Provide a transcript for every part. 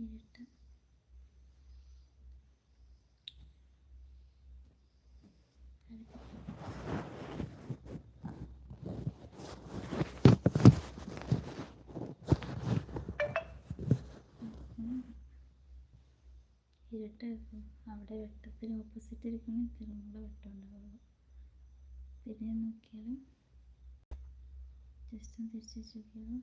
നേരിട്ട്. അവിടെ വെട്ടത്തിന് ഓപ്പോസിറ്റ് ഇരിക്കുന്ന തിരുമുള്ള വെട്ടം ഉണ്ടാവുള്ളൂ. പിന്നെ നോക്കിയാലും ജസ്റ്റ് തിരിച്ചു നോക്കിയാലും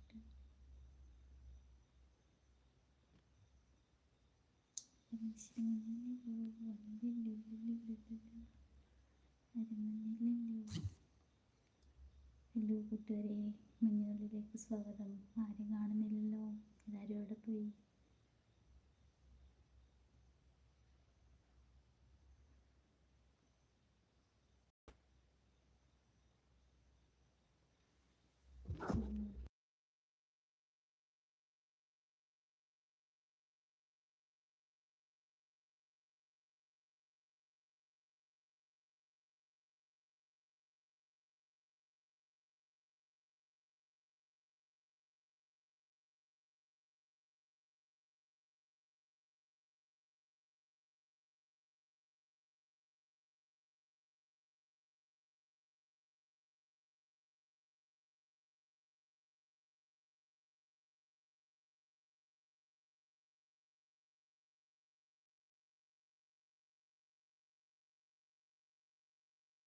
അങ്ങനെ കറക്റ്റ് ഹലോ കൂട്ടുകാരെ മഞ്ഞുകളിലേക്ക് സ്വാഗതം. ആരും കാണുന്നില്ലല്ലോ. എല്ലാവരും അവിടെ പോയി?